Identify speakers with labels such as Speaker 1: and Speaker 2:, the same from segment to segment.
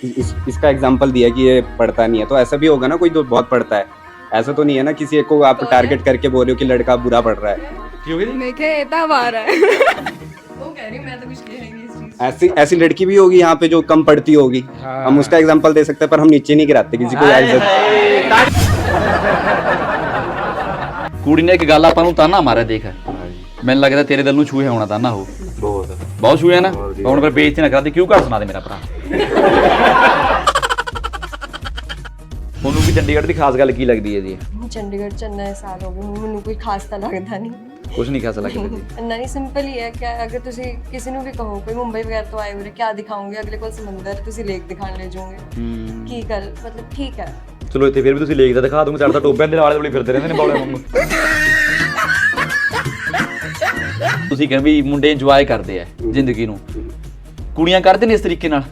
Speaker 1: इस, इसका एग्जाम्पल दिया कि ये पढ़ता नहीं है तो ऐसा भी होगा ना कोई तो बहुत पढ़ता है ऐसा तो नहीं है ना किसी एक को आप टारगेट करके बोल रहे हो कि लड़का बुरा पढ़ रहा है
Speaker 2: ਕੀ ਹੋ ਗਿਆ ਜੀ
Speaker 3: मैं क्या ये तो हमारा है वो कह रही हूँ मैं तो कुछ कह ही नहीं इस चीज
Speaker 1: ऐसी ऐसी लड़की भी होगी यहाँ पे जो कम पढ़ती होगी हम उसका एग्जाम्पल दे सकते हैं पर हम नीचे नहीं गिराते किसी को ऐसे
Speaker 2: ਕੁੜੀ ਨੇ ਇੱਕ ਗੱਲ ਆਪਾਂ ਨੂੰ ਤਾਨਾ ਮਾਰਿਆ ਦੇਖ ਮੈਨੂੰ ਲੱਗਦਾ ਤੇਰੇ ਦਿਲ ਨੂੰ ਛੂਹੇ ਹੋਣਾ ਤਾਨਾ ਉਹ
Speaker 4: ਬਹੁਤ
Speaker 2: ਬਹੁਤ ਛੂਹੇ ਨਾ ਹੁਣ ਫਿਰ ਬੇਇੱਜ਼ਤੀ ਨਾ ਕਰਦੀ ਕਿਉਂ ਘਰ ਸੁਣਾ ਦੇ ਮੇਰਾ ਭਰਾ ਤੁਹਾਨੂੰ ਵੀ ਚੰਡੀਗੜ੍ਹ ਦੀ ਖਾਸ ਗੱਲ ਕੀ ਲੱਗਦੀ ਹੈ ਜੀ?
Speaker 3: ਚੰਡੀਗੜ੍ਹ ਚ ਇੰਨਾ ਸਾਲ ਹੋ ਗਏ। ਮੈਨੂੰ ਕੋਈ ਖਾਸ ਤਾਂ ਲੱਗਦਾ ਨਹੀਂ।
Speaker 2: ਕੁਝ ਨਹੀਂ ਖਾਸ ਲੱਗਦਾ
Speaker 3: ਇੰਨਾ ਨਹੀਂ ਸਿੰਪਲ ਹੀ ਹੈ ਕਿ ਅਗਰ ਤੁਸੀਂ ਕਿਸੇ ਨੂੰ ਵੀ ਕਹੋ ਕੋਈ ਮੁੰਬਈ ਵਗੈਰਾ ਤੋਂ ਆਏ ਹੋਰੇ ਕੀ ਦਿਖਾਉਂਗੇ ਅਗਲੇ ਕੋਲ ਸਮੁੰਦਰ ਤੁਸੀਂ ਲੇਕ ਦਿਖਾਣ ਲੈ ਜਾਓਗੇ। ਕੀ ਗੱਲ? ਮਤਲਬ ਠੀਕ ਹੈ।
Speaker 2: ਚਲੋ ਇੱਥੇ ਫਿਰ ਵੀ ਤੁਸੀਂ ਲੇਕ ਦਾ ਦਿਖਾ ਦੋਗੇ ਚੜਦਾ ਟੋਬਿਆਂ ਦੇ ਨਾਲ ਵਾਲੇ ਫਿਰਦੇ ਰਹਿੰਦੇ ਨੇ ਬੌਲੇ ਵਾਂਗੂ। ਤੁਸੀਂ ਕਹਿੰਦੇ ਵੀ ਮੁੰਡੇ ਇੰਜੋਏ ਕਰਦੇ ਆ ਜ਼ਿੰਦਗੀ ਨੂੰ। ਕੁੜੀਆਂ ਕਰਦੇ ਨੇ ਇਸ ਤਰੀਕੇ ਨਾਲ?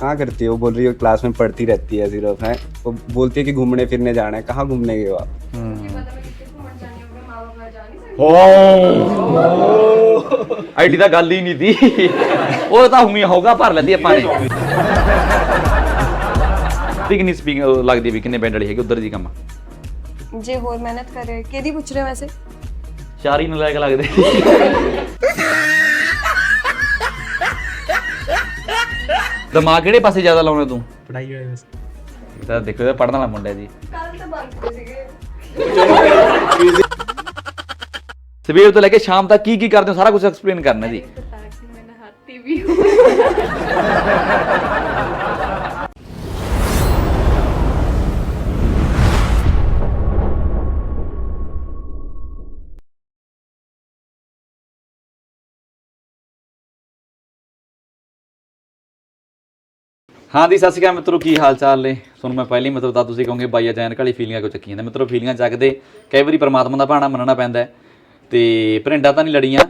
Speaker 1: कहाँ करती है वो बोल रही है क्लास में पढ़ती रहती है सिर्फ है वो बोलती है कि घूमने फिरने जाना है कहाँ घूमने गए हो आप
Speaker 2: ਆਈਡੀ ਤਾਂ ਗੱਲ ਹੀ ਨਹੀਂ ਦੀ ਉਹ ਤਾਂ ਹੁਣੀ ਹੋਗਾ ਭਰ ਲੈਂਦੀ ਆਪਾਂ ਨੇ ਵੀ ਕਿੰਨੀ ਸਪੀਕਿੰਗ ਲੱਗਦੀ ਵੀ ਕਿੰਨੇ ਬੈਂਡ ਵਾਲੀ ਹੈਗੀ ਉਧਰ ਦੀ ਕੰਮ
Speaker 3: ਜੇ ਹੋਰ ਮਿਹਨਤ ਕਰੇ ਕਿਹਦੀ ਪੁੱਛ ਰਹੇ ਹੋ ਵੈਸੇ
Speaker 2: ਚਾਰ ਹੀ ਨਲਾਇਕ ਲੱਗਦੇ ਦਿਮਾਗ ਕਿਹੜੇ ਪਾਸੇ ਜ਼ਿਆਦਾ ਲਾਉਣਾ ਤੂੰ?
Speaker 4: ਪੜਾਈ ਹੋਏ ਬਸ
Speaker 2: ਤਾਂ ਦੇਖੋ ਇਹ ਪੜਨ ਵਾਲਾ ਮੁੰਡਾ ਜੀ।
Speaker 3: ਕੱਲ ਤਾਂ ਬੰਦ ਸੀਗੇ।
Speaker 2: ਸਵੇਰ ਤੋਂ ਲੈ ਕੇ ਸ਼ਾਮ ਤੱਕ ਕੀ ਕੀ ਕਰਦੇ ਹੋ? ਸਾਰਾ ਕੁਝ ਐਕਸਪਲੇਨ ਕਰਨਾ ਜੀ। ਹਾਂ। ਦੀ ਸਤਿ ਸ਼੍ਰੀ ਅਕਾਲ ਮਿੱਤਰੋ, ਕੀ ਹਾਲ ਚਾਲ ਨੇ? ਤੁਹਾਨੂੰ ਮੈਂ ਪਹਿਲੀ ਮਤਲਬ ਤਾਂ ਤੁਸੀਂ ਕਹੋਗੇ, ਬਾਈ ਅਚਾਨਕ ਵਾਲੀ ਫੀਲਿੰਗਾਂ ਕਿਉਂ ਚੱਕੀਆਂ ਨੇ? ਮਿੱਤਰੋ ਫੀਲਿੰਗਾਂ ਚੱਕਦੇ, ਕਈ ਵਾਰੀ ਪਰਮਾਤਮਾ ਦਾ ਭਾਣਾ ਮੰਨਣਾ ਪੈਂਦਾ ਹੈ। ਤੇ ਭਰਿੰਡਾ ਤਾਂ ਨਹੀਂ ਲੜੀਆਂ।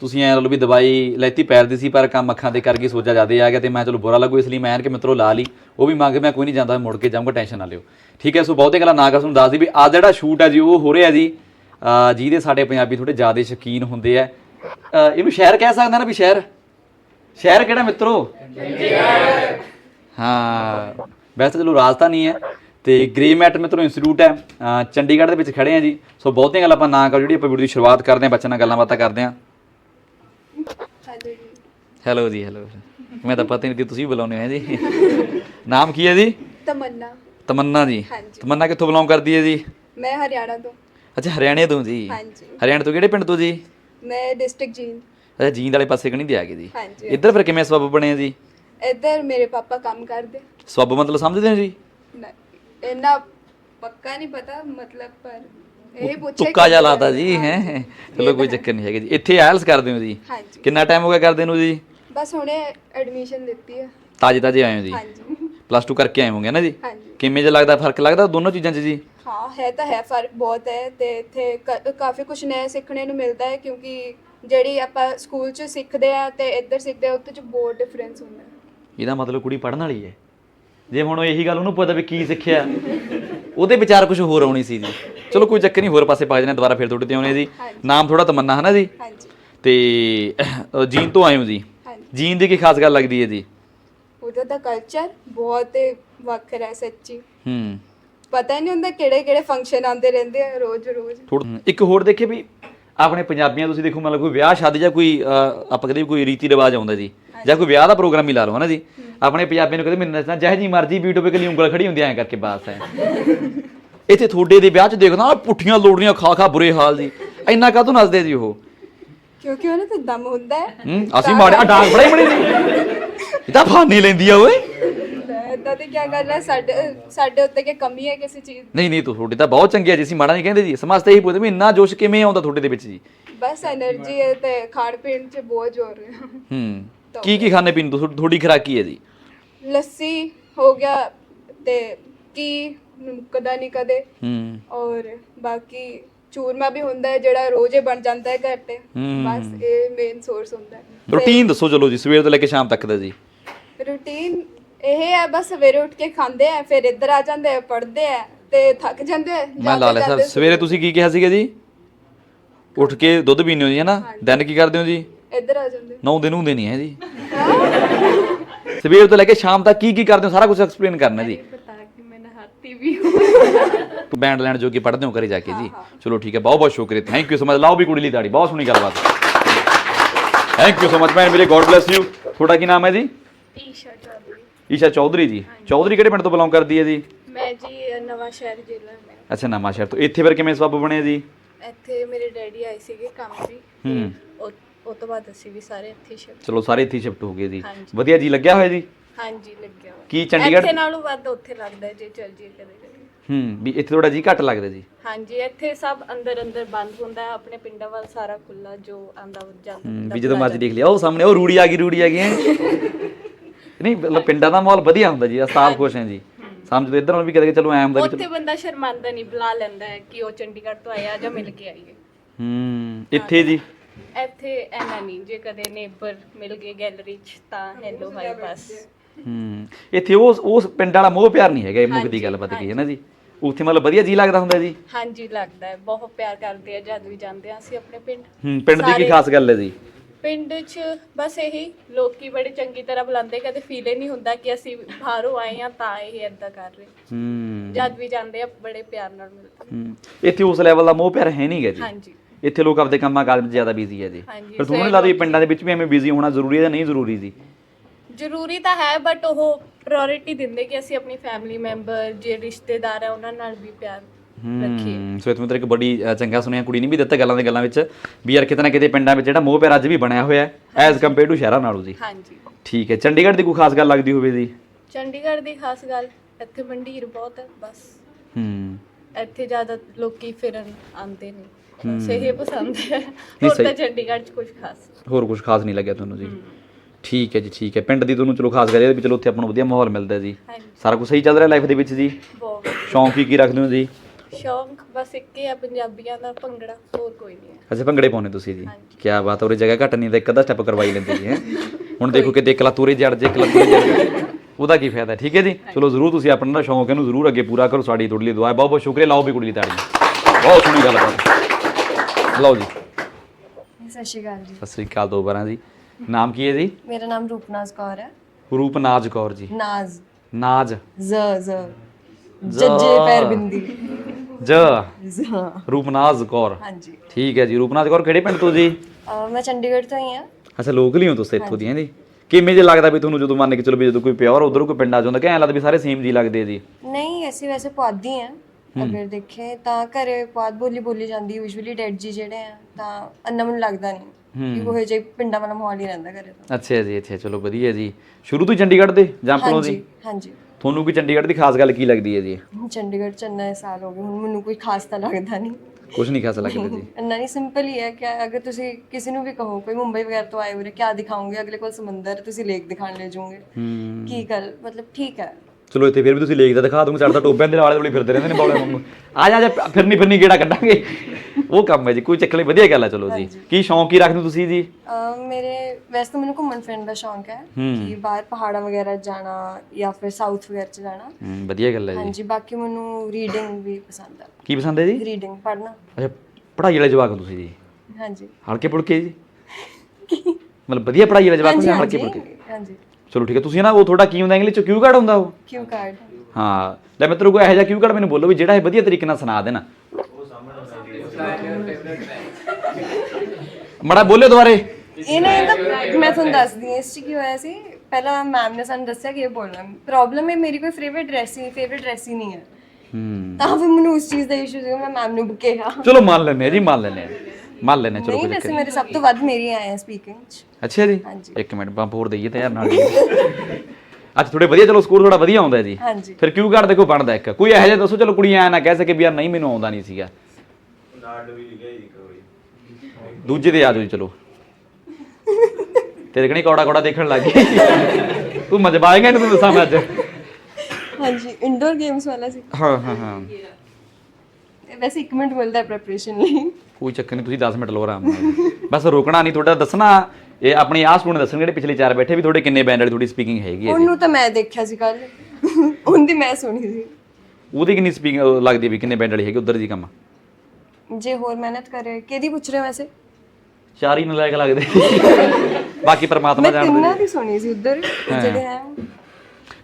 Speaker 2: ਤੁਸੀਂ ਐਂ ਲਓ ਵੀ ਦਵਾਈ ਲੈਤੀ ਪੈਰ ਦੀ ਸੀ, ਪਰ ਕੰਮ ਅੱਖਾਂ ਤੇ ਕਰ ਗਈ ਸੋਜਾ ਜ਼ਿਆਦੇ ਆ ਗਿਆ ਤੇ ਮੈਂ ਚਲੋ ਬੁਰਾ ਲੱਗੂ, ਇਸ ਲਈ ਮੈਂ ਐਨ ਕਿ ਮਿੱਤਰੋ ਲਾ ਲਈ। ਉਹ ਵੀ ਮੰਗ ਮੈਂ ਕੋਈ ਨਹੀਂ ਜਾਂਦਾ, ਮੁੜ ਕੇ ਜਾਊਂਗਾ, ਟੈਨਸ਼ਨ ਨਾ ਲਿਓ। ਠੀਕ ਹੈ, ਸੋ ਬਹੁਤੇ ਗੱਲਾਂ ਨਾ ਕਰ, ਤੁਹਾਨੂੰ ਦੱਸ ਦੀ ਵੀ ਅੱਜ ਜਿਹੜਾ ਸ਼ੂਟ ਹੈ ਜੀ, ਉਹ ਹੋ ਰਿਹਾ ਜੀ। ਜਿਹਦੇ ਸਾਡੇ ਪੰਜਾਬੀ ਥੋੜੇ ਜ਼ਿਆਦਾ ਸ਼ੌਕੀਨ ਹੁੰਦੇ ਆ। ਇਹਨੂੰ ਸ਼ਹਿਰ ਕਹਿ ਸਕਦਾ ਨਾ ਵੀ ਸ਼ਹਿਰ? ਸ਼ਹਿਰ ਕਿਹੜਾ ਮਿੱਤਰੋ? ਹਾਂ। ਵੈਸੇ ਚਲੋ ਰਾਜਧਾਨੀ ਹੈ। ਤੇ ਗ੍ਰੇ ਮੈਟ ਮਿੱਤਰੋ ਇੰਸਟੀਚਿਊਟ ਹੈ। ਚੰਡੀਗੜ੍ਹ ਦੇ ਵਿੱਚ ਖੜੇ ਆ ਜੀ। ਸੋ ਬਹੁਤੀਆਂ ਗੱਲਾਂ ਆਪਾਂ ਨਾ ਕਰੋ ਜਿਹੜੀ ਆਪਾਂ ਵੀਡੀਓ ਦੀ ਸ਼ੁਰੂਆਤ ਕਰਦੇ ਹਾਂ ਬੱਚਿਆਂ ਨਾਲ ਗੱਲਾਂ ਬਾਤਾਂ ਕਰਦੇ ਹਾਂ। ਹੈਲੋ ਜੀ। ਹੈਲੋ ਮੈਂ ਤਾਂ ਪਤਾ ਹੀ ਨਹੀਂ ਕਿ ਤੁਸੀਂ ਬੁਲਾਉਨੇ ਹੋ ਜੀ। ਨਾਮ ਕੀ ਹੈ ਜੀ?
Speaker 5: ਤਮੰਨਾ।
Speaker 2: ਤਮੰਨਾ ਜੀ।
Speaker 5: ਹਾਂਜੀ।
Speaker 2: ਤਮੰਨਾ ਕਿੱਥੋਂ ਬਿਲੋਂਗ ਕਰਦੀ ਹੈ ਜੀ?
Speaker 5: ਮੈਂ ਹਰਿਆਣਾ ਤੋਂ।
Speaker 2: ਅੱਛਾ ਹਰਿਆਣੇ ਤੋਂ ਜੀ।
Speaker 5: ਹਾਂਜੀ।
Speaker 2: ਹਰਿਆਣੇ ਤੋਂ ਕਿਹੜੇ ਪਿੰਡ ਤੋਂ ਜੀ?
Speaker 5: ਮੈਂ ਡਿਸਟ੍ਰਿਕਟ ਜੀਨ
Speaker 2: ਅੱਛਾ ਜੀਂਦ ਵਾਲੇ ਪਾਸੇ ਕਣੀ ਦੇ ਆ ਗਏ ਜੀ?
Speaker 5: ਹਾਂਜੀ।
Speaker 2: ਇੱਧਰ ਫਿਰ ਕਿਵੇਂ ਸਬਬ ਬਣੇ ਜੀ?
Speaker 5: ਇੱਧਰ ਮੇਰੇ ਪਾਪਾ ਕੰਮ ਕਰਦੇ।
Speaker 2: ਸਬਬ ਮਤਲਬ ਸਮਝਦੇ ਹੋ ਜੀ?
Speaker 5: ਨ- ਇੰਨਾ ਪੱਕਾ ਨਹੀਂ ਪਤਾ ਮਤਲਬ ਪਰ ਇਹ ਪੁੱਛੇ
Speaker 2: ਤੁੱਕਾ ਜਿਹਾ ਲਾਤਾ ਜੀ ਹੈ। ਚਲੋ ਕੋਈ ਚੱਕਰ ਨਹੀਂ ਹੈਗਾ ਜੀ। ਇੱਥੇ ਆਇਲਸ ਕਰਦੇ ਹੋ ਜੀ?
Speaker 5: ਹਾਂਜੀ।
Speaker 2: ਕਿੰਨਾ ਟਾਈਮ ਹੋ ਗਿਆ ਕਰਦੇ ਨੂੰ ਜੀ?
Speaker 5: ਬਸ ਹੁਣੇ ਐਡਮਿਸ਼ਨ ਲਿੱਤੀ ਹੈ
Speaker 2: ਤਾਜੇ ਤਾਜੇ ਆਏ ਹੋ ਜੀ?
Speaker 5: ਹਾਂਜੀ।
Speaker 2: ਪਲੱਸ 2 ਕਰਕੇ ਆਏ ਹੋਗੇ ਨਾ ਜੀ?
Speaker 5: ਹਾਂਜੀ।
Speaker 2: ਕਿਵੇਂ ਜਿਹਾ ਲੱਗਦਾ ਫ਼ਰਕ ਲੱਗਦਾ ਦੋਨੋਂ ਚੀਜ਼ਾਂ 'ਚ ਜੀ?
Speaker 5: ਹਾਂ ਹੈ ਤਾਂ ਹੈ ਫ਼ਰਕ ਬਹੁਤ ਹੈ ਤੇ ਇੱਥੇ ਕ- ਕਾਫੀ ਕੁਝ ਨਇਆ ਸਿੱਖਣੇ ਨੂੰ ਮਿਲਦਾ ਹੈ ਕਿਉਂਕਿ ਜਿਹੜੀ ਆਪਾਂ ਸਕੂਲ 'ਚ ਸਿੱਖਦੇ ਆ ਤੇ ਇੱਧਰ ਸਿੱਖਦੇ ਆ ਉੱਤੇ 'ਚ ਬਹੁਤ ਡਿਫਰੈਂਸ ਹੁੰਦਾ। ਹੈ
Speaker 2: ਇਹਦਾ ਮਤਲਬ ਕੁੜੀ ਪੜਨ ਵਾਲੀ ਹੈ। ਜੇ ਹੁਣ ਉਹ ਇਹੀ ਗੱਲ ਉਹਨੂੰ ਪਤਾ ਵੀ ਕੀ ਸਿੱਖਿਆ ਉਹਦੇ ਵਿਚਾਰ ਕੁਝ ਹੋਰ ਆਉਣੀ ਸੀ ਜੀ। ਚਲੋ ਕੋਈ ਚੱਕਰ ਨਹੀਂ ਹੋਰ ਪਾਸੇ ਪਾ ਜਣੇ ਦੁਬਾਰਾ ਫਿਰ ਤੁਹਾਡੇ ਤੇ ਆਉਣੇ ਜੀ। ਨਾਮ ਥੋੜਾ ਤਮੰਨਾ ਹੈ ਨਾ ਜੀ?
Speaker 5: ਹਾਂਜੀ।
Speaker 2: ਤੇ ਜੀਨ ਤੋਂ ਆਏ ਹੋ ਜੀ? ਜੀਨ ਦੀ ਕੀ ਖਾਸ ਗੱਲ ਲੱਗਦੀ ਹੈ ਜੀ?
Speaker 5: ਉਧਰ ਦਾ ਕਲਚਰ ਬਹੁਤ ਵੱਖਰਾ ਹੈ ਸੱਚੀ।
Speaker 2: ਹੂੰ।
Speaker 5: ਪਤਾ ਨਹੀਂ ਹੁੰਦਾ ਕਿਹੜੇ ਕਿਹੜੇ ਫੰਕਸ਼ਨ ਆਉਂਦੇ ਰਹਿੰਦੇ ਆ ਰੋਜ਼ ਰੋਜ਼।
Speaker 2: ਇੱਕ ਹੋਰ ਦੇਖੇ ਵੀ ਆਪਣੇ ਪੰਜਾਬੀਆਂ ਤੁਸੀਂ ਦੇਖੋ ਮਤਲਬ ਕੋਈ ਵਿਆਹ ਸ਼ਾਦੀ ਜਾਂ ਕੋਈ ਆਪਾਂ ਕਦੇ ਕੋਈ ਰੀਤੀ ਰਿਵਾਜ ਆਉਂਦਾ ਜੀ। ਜਾਂ ਕੋਈ ਵਿਆਹ ਦਾ ਪ੍ਰੋਗਰਾਮ ਹੀ ਲਾ ਲਓ ਹਨਾ ਜੀ? ਆਪਣੇ ਪੰਜਾਬੀ ਨੂੰ ਕਹਿੰਦੇ ਮੈਨੂੰ ਨੱਚਣਾ ਜਿਹੇ ਜੀ ਮਰਜ਼ੀ ਵੀਡੀਓ 'ਤੇ ਕਲੀ ਉਂਗਲ ਖੜੀ ਹੁੰਦੀ ਐ ਕਰਕੇ ਬਾਸ ਐ। ਇੱਥੇ ਥੋੜੇ ਦੇ ਵਿਆਹ 'ਚ ਦੇਖਦਾ ਪੁੱਠੀਆਂ ਲੋੜੀਆਂ ਖਾ ਖਾ ਬੁਰੇ ਹਾਲ ਜੀ। ਇੰਨਾ ਕਾਹਤੋਂ ਨੱਚਦੇ ਜੀ ਉਹ?
Speaker 5: ਕਿਉਂਕਿ ਉਹਨਾਂ ਤੇ ਦਮ ਹੁੰਦਾ ਹੈ।
Speaker 2: ਅਸੀਂ ਮਾੜੇ ਡਾਂਗ ਬੜਾ ਹੀ ਬਣੀ ਇਹ ਤਾਂ ਫਾਨੀ ਲੈਂਦੀ ਆ ਓਏ।
Speaker 5: ਇਦਾਂ ਤੇ ਕੀ ਗੱਲ ਸਾਡੇ ਸਾਡੇ ਉੱਤੇ ਕੀ ਕਮੀ ਹੈ ਕਿਸੇ ਚੀਜ਼
Speaker 2: ਨਹੀਂ ਨਹੀਂ ਤੁਹਾਡੇ ਤਾਂ ਬਹੁਤ ਚੰਗੇ ਆ ਜੀ ਅਸੀਂ ਮਾੜਾ ਨਹੀਂ ਕਹਿੰਦੇ ਜੀ। ਸਮਾਜ ਤੇ ਪੁੱਛਦੇ ਵੀ ਇੰਨਾ ਜੋਸ਼ ਕਿਵੇਂ ਆਉਂਦਾ ਤੁਹਾਡੇ ਦੇ ਵਿੱਚ ਜੀ?
Speaker 5: ਬਸ એનર્ਜੀ ਤੇ ਖਾਣ ਪੀਣ 'ਚ ਬਹੁਤ ਜ਼ੋਰ ਹੈ।
Speaker 2: ਹੂੰ। ਕੀ ਕੀ ਖਾਣੇ ਪੀਣ ਤੋਂ ਥੋ- ਤੁਹਾਡੀ ਖੁਰਾਕ ਹੈ ਜੀ।
Speaker 5: ਲੱਸੀ ਹੋ ਗਿਆ ਤੇ ਕੀ ਕਦਾ ਨਹੀਂ ਕਦੇ।
Speaker 2: ਹੂੰ।
Speaker 5: ਔਰ ਬਾਕੀ ਚੂਰਮਾ ਵੀ ਹੁੰਦਾ ਹੈ ਜਿਹੜਾ ਰੋਜ਼ ਹੀ ਬਣ ਜਾਂਦਾ ਹੈ ਘਰ ਤੇ
Speaker 2: ਹਮ।
Speaker 5: ਬਸ ਇਹ ਮੇਨ ਸੋਰਸ ਹੁੰਦਾ ਹੈ।
Speaker 2: ਰੂਟੀਨ ਦੱਸੋ ਚਲੋ ਜੀ ਸਵੇਰ ਤੋਂ ਲੈ ਕੇ ਸ਼ਾਮ ਤੱਕ ਦਾ ਜੀ।
Speaker 5: ਰੂਟੀਨ ਇਹ ਹੈ ਬਸ ਸਵੇਰੇ ਉੱਠ ਕੇ ਖਾਂਦੇ ਆ ਫਿਰ ਇੱਧਰ ਆ ਜਾਂਦੇ ਆ ਪੜ੍ਹਦੇ ਆ ਤੇ ਥੱਕ ਜਾਂਦੇ ਆ
Speaker 2: ਮੈਂ ਲਾ ਲਿਆ ਸਰ ਸਵੇਰੇ ਤੁਸੀਂ ਕੀ ਕਿਹਾ ਸੀਗਾ ਜੀ? ਉੱਠ ਕੇ ਦੁੱਧ ਪੀਂਦੇ ਹੋ ਜੀ ਹਨਾ ਦਿਨ ਕੀ ਕਰਦੇ ਹੋ ਜੀ?
Speaker 5: ਇੱਧਰ ਆ ਜਾਂਦੇ।
Speaker 2: ਨੌ ਦਿਨ ਹੁੰਦੇ ਨਹੀਂ ਹੈ ਜੀ। ਸਵੇਰ ਤੋਂ ਲੈ ਕੇ ਸ਼ਾਮ ਤੱਕ ਕੀ ਕੀ ਕਰਦੇ ਹੋ? ਸਾਰਾ ਕੁਝ ਐਕਸਪਲੇਨ ਕਰਨਾ ਜੀ।
Speaker 6: ਪਤਾ
Speaker 2: ਬੈਂਡ ਲੈਣ ਜੋ ਕਿ ਪੜ੍ਹਦੇ ਹੋ ਘਰੇ ਜਾ ਕੇ ਜੀ। ਚਲੋ ਠੀਕ ਹੈ ਬਹੁਤ ਬਹੁਤ ਸ਼ੁਕਰੀਆ। ਥੈਂਕ ਯੂ ਸੋ ਮਚ ਲਾਓ ਵੀ ਕੁੜੀ ਲਈ ਦਾੜੀ ਬਹੁਤ ਸੋਹਣੀ ਗੱਲਬਾਤ। ਥੈਂਕ ਯੂ ਸੋ ਮਚ ਭੈਣ ਮੇਰੇ ਗੋਡ ਬlesਸ ਯੂ ਤੁਹਾਡਾ ਕੀ ਨਾਮ ਹੈ ਜੀ? ਈਸ਼ਾ ਚੌਧਰੀ। ਜੀ। ਚੌਧਰੀ ਕਿਹੜੇ ਪਿੰਡ ਤੋਂ ਬਿਲੋਂਗ ਕਰਦੀ ਹੈ ਜੀ?
Speaker 6: ਮੈਂ ਜੀ ਨਵਾਂ ਸ਼ਹਿਰ ਜ਼ਿਲ੍ਹਾ ਮੇਰਾ
Speaker 2: ਅੱਛਾ ਨਵਾਂ ਸ਼ਹਿਰ ਤੋਂ। ਇੱਥੇ ਫਿਰ ਕਿਵੇਂ ਸਬੱਬ ਬਣਿਆ ਜੀ?
Speaker 6: ਇੱਥੇ ਮੇਰੇ ਡੈਡੀ ਆਏ ਸੀਗੇ ਕੰਮ ਤੇ
Speaker 2: ਹੂੰ।
Speaker 6: ਉਹ ਉਹ ਤੋਂ ਬਾਅਦ ਅਸੀਂ ਵੀ ਸਾਰੇ ਇੱਥੇ ਸ਼ਿਫਟ
Speaker 2: ਚਲੋ ਸਾਰੇ ਇੱਥੇ ਸ਼ਿਫਟ ਹੋ ਗਏ ਜੀ।
Speaker 6: ਹਾਂਜੀ।
Speaker 2: ਵਧੀਆ ਜੀ ਲੱਗਿਆ ਹੋਇਆ ਜੀ?
Speaker 6: ਹਾਂਜੀ ਲੱਗਿਆ ਹੋਇਆ।
Speaker 2: ਕੀ ਚੰਡੀਗੜ੍ਹ?
Speaker 6: ਇੱਥੇ ਨਾਲੋਂ ਵੱਧ ਉੱਥੇ ਲੱਗਦਾ ਹੈ ਜੇ ਚੱਲ ਜੀ ਕਦੇ ਕਦੇ
Speaker 2: ਹੂੰ ਵੀ ਇੱਥੇ ਥੋੜਾ ਜੀ ਘੱਟ ਲੱਗਦਾ ਜੀ।
Speaker 6: ਹਾਂਜੀ ਇੱਥੇ ਸਭ ਅੰਦਰ ਅੰਦਰ ਬੰਦ ਹੁੰਦਾ ਹੈ ਆਪਣੇ ਪਿੰਡਾਂ ਵੱਲ ਸਾਰਾ ਖੁੱਲਾ ਜੋ ਆਂਦਾ ਜਾਂਦਾ
Speaker 2: ਹੂੰ, ਵੀ ਜਦੋਂ ਮਰਜ਼ੀ ਦੇਖ ਲਿਆ ਉਹ ਸਾਹਮਣੇ ਉਹ ਰੂੜੀ ਆ ਗਈ ਰੂੜੀ ਆ ਗਈ ਹੈਂ। ਨਹੀਂ ਮਤਲਬ ਪਿੰਡਾਂ ਦਾ ਮਾਹੌਲ ਵਧੀਆ ਹੁੰਦਾ ਜੀ ਸਟਾਫ ਖੁਸ਼ ਹੈ ਜੀ। ਸਮਝਦੇ ਇੱਧਰ ਨਾਲ ਵੀ ਕਦੇ ਚਲੋ ਐਂ ਹੁੰਦਾ ਵੀ
Speaker 6: ਉੱਥੇ ਬੰਦਾ ਸ਼ਰਮਾਂਦਾ ਨਹੀਂ ਬੁਲਾ ਲੈਂਦਾ ਹੈ ਕਿ ਉਹ ਚੰਡੀਗੜ੍ਹ ਤੋਂ ਆਇਆ ਜਾਂ ਮਿਲ ਕੇ ਆਈਏ।
Speaker 2: ਹੂੰ ਇੱਥੇ ਜੀ।
Speaker 6: ਇੱਥੇ ਐਨਾ ਨਹੀਂ ਜੇ ਕਦੇ ਨੇਬਰ ਮਿਲ ਗਏ ਗੈਲਰੀ 'ਚ ਤਾਂ ਹੈਲੋ ਹਾਈ ਬਸ।
Speaker 2: ਹੂੰ ਇੱਥੇ ਉਸ ਉਸ ਪਿੰਡ ਵਾਲਾ ਮੋਹ ਪਿਆਰ ਨਹੀਂ ਹੈਗਾ ਇਹ ਮੁੱਖ ਦੀ ਗੱਲ ਪਤਾ ਕੀ ਹੈ ਨਾ ਜੀ। ਉੱਥੇ ਮਤਲਬ ਵਧੀਆ ਜੀ ਲੱਗਦਾ ਹੁੰਦਾ ਜੀ।
Speaker 6: ਹਾਂਜੀ ਲੱਗਦਾ ਹੈ ਬਹੁਤ ਪਿਆਰ ਕਰਦੇ ਆ ਜਦ ਵੀ ਜਾਂਦੇ ਆ ਅਸੀਂ ਆਪਣੇ ਪਿੰਡ।
Speaker 2: ਹੂੰ ਪਿੰਡ ਦੀ ਕੀ
Speaker 6: ਸਾਰੇ-
Speaker 2: ਖਾਸ ਗੱਲ ਹੈ ਜੀ?
Speaker 6: ਪਿੰਡ 'ਚ ਬਸ ਇਹੀ ਲੋਕੀ ਬੜੇ ਚੰਗੀ ਤਰ੍ਹਾਂ ਬੁਲਾਉਂਦੇ ਕਦੇ ਫੀਲ ਹੀ ਨਹੀਂ ਹੁੰਦਾ ਕਿ ਅਸੀਂ ਬਾਹਰੋਂ ਆਏ ਆ ਤਾਂ ਇਹ ਏਦਾਂ ਕਰ ਰਹੇ।
Speaker 2: ਹੂੰ।
Speaker 6: ਜਦ ਵੀ ਜਾਂਦੇ ਆ ਬੜੇ ਪਿਆਰ ਨਾਲ ਮਿਲਦੇ।
Speaker 2: ਹੂੰ ਇੱਥੇ ਉਸ ਲੈਵਲ ਦਾ ਮੋਹ ਪਿਆਰ ਹੈ ਨਹੀਂਗਾ ਜੀ।
Speaker 6: ਹਾਂਜੀ।
Speaker 2: ਇੱਥੇ ਲੋਕ ਆਪਦੇ ਕੰਮਾਂ ਕਾਜ ਵਿੱਚ ਜ਼ਿਆਦਾ ਬਿਜ਼ੀ ਹੈ ਜੀ।
Speaker 6: ਹਾਂਜੀ,
Speaker 2: ਫਿਰ ਤੁਹਾਨੂੰ ਨਹੀਂ ਲੱਗਦਾ ਵੀ ਪਿੰਡਾਂ ਦੇ ਵਿੱਚ ਵੀ ਐਵੇਂ ਬਿਜ਼ੀ ਹੋਣਾ ਜ਼ਰੂਰੀ ਹੈ ਜਾਂ ਨਹੀਂ ਜ਼ਰੂਰੀ ਜੀ?
Speaker 6: ਜ਼ਰੂਰੀ ਤਾਂ ਹੈ ਬਟ ਉਹ ਪ੍ਰਾਇੋਰਟੀ ਦਿੰਦੇ ਕਿ ਅਸੀਂ ਆਪਣੀ ਫੈਮਿਲੀ ਮੈਂਬਰ ਜੇ ਰਿਸ਼ਤੇਦਾਰ ਆ ਉਹਨਾਂ ਨਾਲ ਵੀ ਪਿਆਰ ਰੱਖੀਏ।
Speaker 2: ਹੂੰ ਸੋ ਇਤਮੇ ਇੱਕ ਬੜੀ ਅ, ਚੰਗਾ ਸੁਣਿਆ ਕੁੜੀ ਨੇ ਵੀ ਦਿੱਤਾ ਗੱਲਾਂ ਦੇ ਗੱਲਾਂ ਵਿੱਚ ਵੀ ਯਾਰ ਕਿਤੇ ਨਾ ਕਿਤੇ ਪਿੰਡਾਂ ਵਿੱਚ ਜਿਹੜਾ ਮੋਹ ਪਿਆਰ ਅੱਜ ਵੀ ਬਣਿਆ ਹੋਇਆ ਹੈ ਐਜ਼ ਕੰਪੇਅਰ ਟੂ ਸ਼ਹਿਰਾਂ ਨਾਲੋਂ ਜੀ।
Speaker 6: ਹਾਂਜੀ।
Speaker 2: ਠੀਕ ਹੈ ਚੰਡੀਗੜ੍ਹ ਦੀ ਕੋਈ ਖਾਸ ਗੱਲ ਲੱਗਦੀ ਹੋਵੇ ਜੀ?
Speaker 6: ਚੰਡੀਗੜ੍ਹ ਦੀ ਖਾਸ ਗੱਲ ਇੱਥੇ ਮੰਡੀਰ ਬਹੁਤ ਹੈ ਬਸ।
Speaker 2: ਹੂੰ।
Speaker 6: ਇੱਥੇ ਜ਼ਿਆਦਾ ਲੋਕੀ ਫਿਰਨ ਆਉਂਦੇ ਨੇ ਇਹ ਪਸੰਦ ਹੈ। ਹੋਰ
Speaker 2: ਸਹੀ।
Speaker 6: ਤਾਂ ਚੰਡੀਗੜ੍ਹ 'ਚ ਕੁਝ ਖਾਸ?
Speaker 2: ਹੋਰ ਕੁਝ ਖਾਸ ਨਹੀਂ ਲੱਗਿਆ ਤੁਹਾਨੂੰ ਜੀ। ਠੀਕ ਹੈ ਜੀ ਠੀਕ ਹੈ। ਪਿੰਡ ਦੀ ਤੁਹਾਨੂੰ ਚਲੋ ਖਾਸ ਗੱਲ ਇਹ ਵੀ ਚਲੋ ਉੱਥੇ ਆਪਾਂ ਨੂੰ ਵਧੀਆ ਮਾਹੌਲ ਮਿਲਦਾ ਜੀ।
Speaker 6: ਹਾਂਜੀ।
Speaker 2: ਸਾਰਾ ਕੁਝ ਸਹੀ ਚੱਲ ਰਿਹਾ ਲਾਈਫ ਦੇ ਵਿੱਚ ਜੀ।
Speaker 6: ਬਹੁਤ।
Speaker 2: ਸ਼ੌਂਕ ਕੀ ਕੀ ਰੱਖਦੇ ਹੋ ਜੀ?
Speaker 6: ਸ਼ੌਂਕ ਬਸ ਇੱਕ ਹੀ ਆ ਪੰਜਾਬੀਆਂ ਦਾ ਭੰਗੜਾ ਹੋਰ ਕੋਈ ਨਹੀਂ ਹੈ।
Speaker 2: ਅੱਛਾ ਭੰਗੜੇ ਪਾਉਨੇ ਤੁਸੀਂ ਜੀ।
Speaker 6: ਹਾਂਜੀ।
Speaker 2: ਕੀ ਬਾਤ ਹੈ ਉਰੇ ਜਗ੍ਹਾ ਘੱਟ ਨਹੀਂ ਤਾਂ ਇੱਕ ਅੱਧਾ ਸਟੈਪ ਕਰਵਾਈ ਲੈਂਦੇ ਜੀ ਹੈਂ। ਹੁਣ ਦੇਖੋ ਕਿ ਇੱਕ ਲੱਤੂਰੇ ਜੜ ਜੇ ਇੱਕ ਲੱਤੂਰੇ ਜੜ ਉਹਦਾ ਕੀ ਫਾਇਦਾ ਠੀਕ ਹੈ ਜੀ? ਚਲੋ ਜ਼ਰੂਰ ਤੁਸੀਂ ਆਪਣਾ ਜਿਹੜਾ ਸ਼ੌਂਕ ਇਹਨੂੰ ਜ਼ਰੂਰ ਅੱਗੇ ਪੂਰਾ ਕਰੋ। ਸਾਡੀ ਤੁਹਾਡੇ ਲਈ ਦੁਆ ਹੈ। ਬਹੁਤ ਬਹੁਤ ਸ਼ੁਕਰੀਆ। ਲਾਓ ਵੀ ਕੁੜੀ ਦੀ ਤਾੜੀ। ਬਹੁਤ ਸੋਹਣੀ ਗੱਲ ਬਾਤ ਲਓ ਜੀ।
Speaker 3: ਸਤਿ ਸ਼੍ਰੀ ਅਕਾਲ ਜੀ।
Speaker 2: ਸਤਿ ਸ੍ਰੀ ਅਕਾਲ ਦੋ ਵਾਰਾਂ ਜੀ ਨਾਮ ਕੀ ਹੈ ਜੀ?
Speaker 3: ਮੇਰਾ ਨਾਮ ਰੂਪਨਾਜ਼ ਕੌਰ ਹੈ।
Speaker 2: ਰੂਪਨਾਜ ਕੌਰ ਜੀ।
Speaker 3: ਨਾਜ਼।
Speaker 2: ਨਾਜ।
Speaker 3: ਜ਼ ਜ਼। ਜੱਜੇ ਪੈਰ ਬਿੰਦੀ।
Speaker 2: ਜ।
Speaker 3: ਜ਼।
Speaker 2: ਰੂਪਨਾਜ ਕੌਰ।
Speaker 3: ਹਾਂਜੀ।
Speaker 2: ਠੀਕ ਹੈ ਜੀ। ਰੂਪਨਾਜ ਕੌਰ ਕਿਹੜੇ ਪਿੰਡ ਤੋਂ ਜੀ?
Speaker 3: ਅਹ ਮੈਂ ਚੰਡੀਗੜ੍ਹ ਤੋਂ ਹੀ ਹਾਂ।
Speaker 2: ਅੱਛਾ ਲੋਕਲ ਹੀ ਹੋ ਤੁਸੀਂ ਇੱਥੋਂ ਦੀਆਂ ਜੀ। ਕਿਵੇਂ ਜੇ ਲੱਗਦਾ ਵੀ ਤੁਹਾਨੂੰ ਜਦੋਂ ਮੰਨ ਕੇ ਚਲੋ ਵੀ ਜਦੋਂ ਕੋਈ ਪਿਓਰ ਉਧਰ ਕੋਈ ਪਿੰਡ ਆ ਜਾਂਦਾ ਕਿ ਐਂ ਲੱਗਦਾ ਵੀ ਸਾਰੇ ਸੇਮ ਜੀ ਲੱਗਦੇ ਆ ਜੀ?
Speaker 3: ਨਹੀਂ ਅਸੀਂ ਵੈਸੇ ਪੁਆਧੀ ਹਾਂ। ਅਗਰ ਦੇਖੇ ਤਾਂ ਘਰੇ ਪੁਆਧ ਬੋਲੀ ਬੋਲੀ ਜਾਂਦੀ ਯੂਜੂਅਲੀ ਡੈਡ ਜੀ ਜਿਹੜੇ ਆ ਤਾਂ ਅੰਨਾ ਮੈਨੂੰ ਲੱਗਦਾ ਨਹੀਂ ਕਿ ਉਹ ਜੇ ਪਿੰਡਾਂ ਵਾਲਾ ਮਾਹੌਲ ਹੀ ਰਹਿੰਦਾ ਘਰੇ ਤਾਂ।
Speaker 2: ਅੱਛਾ ਜੀ ਅੱਛਾ ਚਲੋ ਵਧੀਆ ਜੀ। ਸ਼ੁਰੂ ਤੋਂ ਹੀ ਚੰਡੀਗੜ੍ਹ ਦੇ ਜਾਂ ਪਲੋਂ ਦੀ
Speaker 3: ਹਾਂਜੀ ਹਾਂਜੀ।
Speaker 2: ਤੁਹਾਨੂੰ ਕੋਈ ਚੰਡੀਗੜ੍ਹ ਦੀ ਖਾਸ ਗੱਲ ਕੀ ਲੱਗਦੀ ਹੈ ਜੀ?
Speaker 3: ਚੰਡੀਗੜ੍ਹ ਚ ਇੰਨਾ ਸਾਲ ਹੋ ਗਏ ਹੁਣ ਮੈਨੂੰ ਕੋਈ ਖਾਸ ਤਾਂ ਲੱਗਦਾ ਨਹੀਂ।
Speaker 2: ਕੁਝ ਨਹੀਂ ਖਾਸ ਲੱਗਦਾ ਜੀ।
Speaker 3: ਇੰਨਾ ਨਹੀਂ ਸਿੰਪਲ ਹੀ ਹੈ ਕਿ ਅਗਰ ਤੁਸੀਂ ਕਿਸੇ ਨੂੰ ਵੀ ਕਹੋ ਕੋਈ ਮੁੰਬਈ ਵਗੈਰਾ ਤੋਂ ਆਏ ਹੋਰੇ ਕੀ ਦਿਖਾਓਗੇ ਅਗਲੇ ਕੋਲ ਸਮੁੰਦਰ ਤੁਸੀਂ ਲੇਕ ਦਿਖਾਣ ਲੈ ਜਾਓਗੇ। ਕੀ ਗੱਲ ਮਤਲਬ ਠੀਕ ਹੈ।
Speaker 2: ਚਲੋ ਇੱਥੇ ਫਿਰ ਵੀ ਤੁਸੀਂ ਲੇਖ ਦਾ ਦਿਖਾ ਦੋਗੇ ਚੜਦਾ ਟੋਬਿਆਂ ਦੇ ਵਾਲੇ ਵਾਲੇ ਫਿਰਦੇ ਰਹਿੰਦੇ ਨੇ ਬੌਲੇ ਵਾਂਗੂ। ਆ ਜਾ ਜਾ ਫਿਰਨੀ ਫਿਰਨੀ ਗੇੜਾ ਕੱਢਾਂਗੇ। ਉਹ ਕੰਮ ਹੈ ਜੀ ਕੋਈ ਨਹੀਂ ਵਧੀਆ ਗੱਲ ਹੈ ਚਲੋ ਜੀ। ਕੀ ਸ਼ੌਂਕ ਕੀ ਰੱਖਦੇ ਹੋ ਤੁਸੀਂ ਜੀ?
Speaker 3: ਮੇਰੇ ਵੈਸੇ ਤਾਂ ਮੈਨੂੰ ਘੁੰਮਣ ਫਿਰਨ ਦਾ ਸ਼ੌਂਕ ਹੈ ਕਿ ਬਾਹਰ ਪਹਾੜਾਂ ਵਗੈਰਾ ਜਾਣਾ ਜਾਂ ਫਿਰ ਸਾਊਥ ਵਗੈਰਾ ਚ ਜਾਣਾ।
Speaker 2: ਹੂੰ ਵਧੀਆ ਗੱਲ ਹੈ ਜੀ।
Speaker 3: ਹਾਂਜੀ ਬਾਕੀ ਮੈਨੂੰ ਰੀਡਿੰਗ ਵੀ ਪਸੰਦ ਹੈ।
Speaker 2: ਕੀ ਪਸੰਦ ਹੈ ਜੀ?
Speaker 3: ਰੀਡਿੰਗ ਪੜ੍ਹਨਾ।
Speaker 2: ਅੱਛਾ ਪੜ੍ਹਾਈ ਵਾਲੇ ਜਵਾਕ ਹੋ ਤੁਸੀਂ ਜੀ?
Speaker 3: ਹਾਂਜੀ।
Speaker 2: ਹਲਕੇ ਫੁਲਕੇ ਜੀ? ਮਤਲਬ ਵਧੀਆ ਪੜ੍ਹਾਈ ਵਾਲੇ ਜਵਾਕ
Speaker 3: ਹਾਂਜੀ
Speaker 2: ਹੁੰਦੇ ਹਲਕੇ ਫੁਲਕੇ?
Speaker 3: ਹਾਂਜੀ।
Speaker 2: ਚਲੋ ਠੀਕ ਹੈ ਤੁਸੀਂ ਨਾ ਉਹ ਤੁਹਾਡਾ ਕੀ ਹੁੰਦਾ ਇੰਗਲਿਸ਼ ਚ? ਕਿਊ ਕਾਰਡ ਹੁੰਦਾ ਉਹ?
Speaker 3: ਕਿਊ ਕਾਰਡ
Speaker 2: ਹਾਂ ਲੈ ਮਿੱਤਰੋ ਕੋਈ ਇਹੋ ਜਿਹਾ ਕਿਊ ਕਾਰਡ ਮੈਨੂੰ ਬੋਲੋ ਵੀ ਜਿਹੜਾ ਇਹ ਵਧੀਆ ਤਰੀਕੇ ਨਾਲ ਸੁਣਾ ਦੇਣਾ। ਮੜਾ ਬੋਲੇ ਦੁਬਾਰੇ।
Speaker 3: ਇਹ ਨਾ ਇਹ ਤਾਂ ਮੈਂ ਤੁਹਾਨੂੰ ਦੱਸਦੀ ਹਾਂ ਇਸ 'ਚ ਕੀ ਹੋਇਆ ਸੀ? ਪਹਿਲਾਂ ਮੈਮ ਨੇ ਸਾਨੂੰ ਦੱਸਿਆ ਕਿ ਇਹ ਬੋਲਣਾ। ਪ੍ਰੋਬਲਮ ਹੈ ਮੇਰੀ ਕੋਈ ਫੇਵਰਿਟ ਡਰੈਸ ਹੀ ਫੇਵਰਿਟ ਡਰੈਸ ਹੀ ਨਹੀਂ ਹੈ।
Speaker 2: ਹੂੰ।
Speaker 3: ਤਾਂ ਫਿਰ ਮੈਨੂੰ ਉਸ ਚੀਜ਼ ਦਾ ਇਸ਼ੂ ਸੀ ਮੈਂ ਮੈਮ ਨੂੰ ਕਿਹਾ
Speaker 2: ਚਲੋ ਮੰਨ ਆ ਜੀ ਮੰਨ ਲੈਨੇ ਆ ਮੰਨ ਲੈਨੇ ਚਲੋ
Speaker 3: ਨਹੀਂ
Speaker 2: ਕੋਈ
Speaker 3: ਵੈਸੇ ਮੇਰੇ ਸਭ ਤੋਂ ਵੱਧ ਮੇਰੀ ਆਏ ਆ ਸਪੀਕਿੰਗ 'ਚ।
Speaker 2: ਅੱਛਾ ਜੀ?
Speaker 3: ਹਾਂਜੀ।
Speaker 2: ਇੱਕ ਮਿੰਟ ਪੰਪ ਹੋਰ ਦਈਏ ਤੇ ਯਾਰ ਨਾਲ ਅੱਜ ਥੋੜੇ ਵਧੀਆ ਚਲੋ ਸਕੋਰ ਥੋੜਾ ਵਧੀਆ ਆਉਂਦਾ ਜੀ।
Speaker 3: ਹਾਂਜੀ।
Speaker 2: ਫਿਰ ਕਿਊ ਕਾਰਡ ਦੇਖੋ ਬਣਦਾ ਇੱਕ। ਕੋਈ ਇਹੋ ਜਿਹਾ ਦੱਸੋ ਚਲੋ ਕੁੜੀ ਐ ਨਾ ਕਹਿ ਸਕੇ ਵੀ ਯਾਰ ਨਹੀਂ ਮੈਨੂੰ ਆਉਂਦਾ ਨਹੀਂ ਸੀਗਾ। ਦੂਜੇ ਤੇ ਆ ਜਾਓ ਜੀ ਚਲੋ। ਤੇਰੇ ਕਣੀ ਕੌੜਾ ਕੌੜਾ ਦੇਖਣ ਲੱਗ ਗਈ। ਤੂੰ ਮਜਬਾਏਗਾ ਇਹਨੂੰ ਤੂੰ ਦੱਸਾਂ ਮੈਂ ਅੱਜ।
Speaker 3: ਹਾਂਜੀ ਇੰਡੋਰ ਗੇਮਸ ਵਾਲਾ ਸੀ।
Speaker 2: ਹਾਂ ਹਾਂ ਹਾਂ।
Speaker 3: ਇਹ ਵੈਸੇ 1 ਮਿੰਟ ਮਿਲਦਾ ਪ੍ਰੈਪਰੇਸ਼ਨ ਲਈ।
Speaker 2: ਕੋਈ ਚੱਕਰ ਨਹੀਂ ਤੁਸੀਂ 10 ਮਿੰਟ ਲਓ ਆਰਾਮ ਨਾਲ। ਬਸ ਰੁਕਣਾ ਨਹੀਂ ਤੁਹਾਡਾ ਦੱਸਣਾ ਇਹ ਆਪਣੀ ਆਹ ਸਟੂਡੈਂਟ ਦੱਸਣ ਜਿਹੜੇ ਪਿਛਲੇ ਚਾਰ ਬੈਠੇ ਵੀ ਤੁਹਾਡੇ ਕਿੰਨੇ ਬੈਂਡ ਵਾਲੀ ਤੁਹਾਡੀ ਸਪੀਕਿੰਗ ਹੈਗੀ ਹੈ
Speaker 3: ਉਹਨੂੰ ਤਾਂ ਮੈਂ ਦੇਖਿਆ ਸੀ ਕੱਲ ਉਹਦੀ ਮੈਂ ਸੁਣੀ ਸੀ।
Speaker 2: ਉਹਦੀ ਕਿੰਨੀ ਸਪੀਕਿੰਗ ਲੱਗਦੀ ਵੀ ਕਿੰਨੇ ਬੈਂਡ ਵਾਲੀ ਹੈਗੀ ਉਧਰ ਦੀ ਕੰਮ।
Speaker 3: ਜੇ ਹੋਰ ਮਿਹਨਤ ਕਰੇ ਕਿਹਦੀ ਪੁੱਛ ਰਹੇ ਹੋ ਵੈਸੇ?
Speaker 2: ਚਾਰ ਹੀ ਨਲਾਇਕ ਲੱਗਦੇ। ਬਾਕੀ ਪ੍ਰਮਾਤਮਾ
Speaker 3: ਮੈਂ
Speaker 2: ਜਾਣਦੇ
Speaker 3: ਤਿੰਨਾਂ ਦੀ ਸੁਣੀ ਸੀ ਉਧਰ ਜਿਹੜੇ ਹੈ।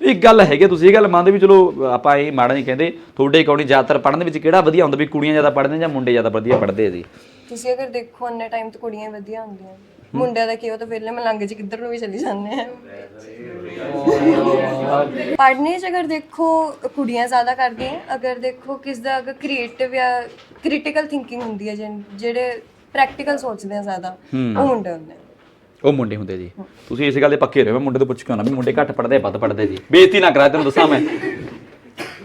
Speaker 2: ਇੱਕ ਗੱਲ ਹੈਗੀ ਤੁਸੀਂ ਇਹ ਗੱਲ ਮੰਨਦੇ ਵੀ ਚਲੋ ਆਪਾਂ ਇਹ ਮਾੜਾ ਨਹੀਂ ਕਹਿੰਦੇ ਤੁਹਾਡੇ ਅਕੋਰਡਿੰਗ ਜ਼ਿਆਦਾਤਰ ਪੜ੍ਹਨ ਦੇ ਵਿੱਚ ਕਿਹੜਾ ਵਧੀਆ ਹੁੰਦਾ ਵੀ ਕੁੜੀਆਂ ਜ਼ਿਆਦਾ ਪੜ੍ਹਦੇ ਜਾਂ ਮੁੰਡੇ ਜ਼ਿਆਦਾ ਵਧੀਆ ਪੜ੍ਹਦੇ ਆ ਜੀ?
Speaker 3: ਤੁਸੀਂ ਅਗਰ ਦੇਖੋ ਅੰਨੇ ਟਾਈਮ ਤੇ ਕੁੜੀਆਂ ਵਧੀਆ ਹੁੰਦੀਆਂ। ਮੁੰਡਿਆਂ ਦਾ ਕੀ ਉਹ ਤਾਂ ਵੇਲੇ ਮਲੰਗ ਚ ਕਿੱਧਰ ਨੂੰ ਵੀ ਚਲੀ ਜਾਂਦੇ ਆ। ਪੜ੍ਹਨੇ ਚ ਅਗਰ ਦੇਖੋ ਕੁੜੀਆਂ ਜ਼ਿਆਦਾ ਕਰਦੀਆਂ। ਅਗਰ ਦੇਖੋ ਕਿਸ ਦਾ ਅਗਰ ਕ੍ਰੀਏਟਿਵ ਜਾਂ ਕ੍ਰਿਟੀਕਲ ਥਿੰਕਿੰਗ ਹੁੰਦੀ ਹੈ ਜਿਹੜੇ ਪ੍ਰੈਕਟੀਕਲ ਸੋਚਦੇ ਆ ਜ਼ਿਆਦਾ ਉਹ ਮੁੰਡੇ ਹੁੰਦੇ ਆ।
Speaker 2: ਉਹ ਮੁੰਡੇ ਹੁੰਦੇ ਜੀ। ਤੁਸੀਂ ਇਸ ਗੱਲ ਦੇ ਪੱਕੇ ਰਹੋ ਮੈਂ ਮੁੰਡੇ ਤੋਂ ਪੁੱਛ ਕੇ ਆਉਣਾ ਵੀ ਮੁੰਡੇ ਘੱਟ ਪੜਦੇ ਵੱਧ ਪੜਦੇ ਜੀ। ਬੇਇੱਜ਼ਤੀ ਨਾ ਕਰਾ ਤੈਨੂੰ ਦੱਸਾਂ ਮੈਂ।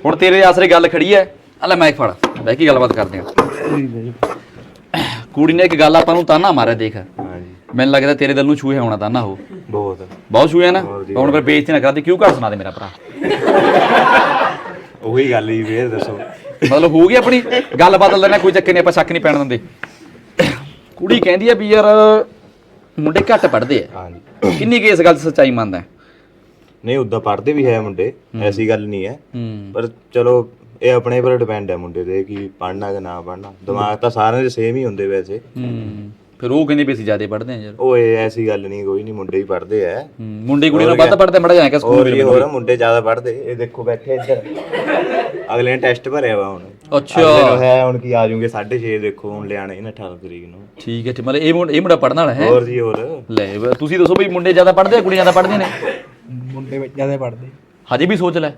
Speaker 2: ਹੁਣ ਤੇਰੇ ਆਸਰੇ ਗੱਲ ਖੜੀ ਐ। ਆ ਲੈ ਮਾਈਕ ਫੜ ਬਹਿ ਕੇ ਗੱਲਬਾਤ ਕਰਦੇ ਆ। ਕੁੜੀ ਨੇ ਇੱਕ ਗੱਲ ਆਪਾਂ ਨੂੰ ਤਾਨਾ ਮਾਰਿਆ ਦੇਖ। ਮੈਨੂੰ ਲੱਗਦਾ ਤੇਰੇ ਦਿਲ ਨੂੰ ਛੂਹੇ ਹੋਣਾ ਤਾਨਾ ਉਹ।
Speaker 7: ਬਹੁਤ।
Speaker 2: ਬਹੁਤ ਛੂਹੇ ਨਾ? ਹੁਣ ਫਿਰ ਬੇਇੱਜ਼ਤੀ ਨਾ ਕਰਾਦੀ ਕਿਉਂ ਘਰ ਸੁਣਾ ਦੇ ਮੇਰਾ ਭਰਾ?
Speaker 7: ਉਹੀ ਗੱਲ ਹੀ ਫੇਰ ਦੱਸੋ।
Speaker 2: ਮਤਲਬ ਹੋ ਗਈ ਆਪਣੀ? ਗੱਲ ਬਦਲ ਲੈਣਾ ਕੋਈ ਚੱਕਰ ਨਹੀਂ ਆਪਾਂ ਸ਼ੱਕ ਨਹੀਂ ਪੈਣ ਦਿੰਦੇ। ਕੁੜੀ ਕਹਿੰਦੀ ਆ ਵੀ ਯਾਰ ਮੁੰਡੇ ਘੱਟ ਪੜਦੇ ਆ।
Speaker 7: ਹਾਂਜੀ।
Speaker 2: ਕਿੰਨੀ ਕੁ ਇਸ ਗੱਲ ਸੱਚਾਈ ਮੰਨਦਾ ਹੈ?
Speaker 7: ਨਹੀਂ ਉਦਾਂ ਪੜ੍ਹਦੇ ਵੀ ਹੈ ਮੁੰਡੇ ਐਸੀ ਗੱਲ ਨਹੀਂ ਹੈ।
Speaker 2: ਹੂੰ।
Speaker 7: ਪਰ ਚਲੋ ਇਹ ਆਪਣੇ ਪਰ ਡਿਪੈਂਡ ਹੈ ਮੁੰਡੇ ਤੇ ਕਿ ਪੜ੍ਹਨਾ ਕਿ ਨਾ ਪੜ੍ਹਨਾ। ਦਿਮਾਗ ਤਾਂ ਸਾਰਿਆਂ ਦੇ ਸੇਮ ਹੀ ਹੁੰਦੇ ਵੈਸੇ।
Speaker 2: ਹੂੰ। ਫਿਰ ਉਹ ਕਹਿੰਦੇ ਵੀ ਅਸੀਂ ਜ਼ਿਆਦਾ ਪੜਦੇ ਆ ਯਾਰ।
Speaker 7: ਓਏ ਐਸੀ ਗੱਲ ਨਹੀਂ ਕੋਈ ਨਹੀਂ ਮੁੰਡੇ ਹੀ ਪੜ੍ਹਦੇ ਐ।
Speaker 2: ਹੂੰ, ਮੁੰਡੇ ਕੁੜੀ ਨਾਲ ਵੱਧ ਪੜਦੇ ਮੜਾ ਜਾਏਗਾ ਸਕੂਲ
Speaker 7: ਹੋਰ ਹੋਰ ਮੁੰਡੇ ਜ਼ਿਆਦਾ ਪੜ੍ਹਦੇ। ਇਹ ਦੇਖੋ ਬੈਠੇ ਇੱਧਰ। ਅਗਲੇ ਨੇ ਟੈਸਟ ਭਰਿਆ ਵਾ ਹੁਣ।
Speaker 2: ਅੱਛਾ।
Speaker 7: ਅਗਲੇ ਨੂੰ ਹੈ ਹੁਣ ਕੀ ਆ ਜਾਊਗੇ 6:30 ਦੇਖੋ ਹੁਣ ਲਿਆਣੇ ਇਹਨਾਂ 18 ਤਰੀਕ ਨੂੰ।
Speaker 2: ਠੀਕ ਹੈ ਮਤਲਬ ਇਹ ਮੁੰਡਾ ਇਹ ਮੁੰਡਾ ਪੜਨ ਵਾਲਾ ਹੈ?
Speaker 7: ਹੋਰ ਜੀ ਹੋਰ।
Speaker 2: ਲੈ ਬ- ਤੁਸੀਂ ਦੱਸੋ ਵੀ ਮੁੰਡੇ ਜ਼ਿਆਦਾ ਪੜਦੇ ਆ ਕੁੜੀਆਂ ਜ਼ਿਆਦਾ ਪੜਦੀਆਂ ਨੇ?
Speaker 4: ਮੁੰਡੇ ਜ਼ਿਆਦਾ ਪੜਦੇ
Speaker 2: ਹਜੇ ਵੀ ਸੋਚ ਲੈ।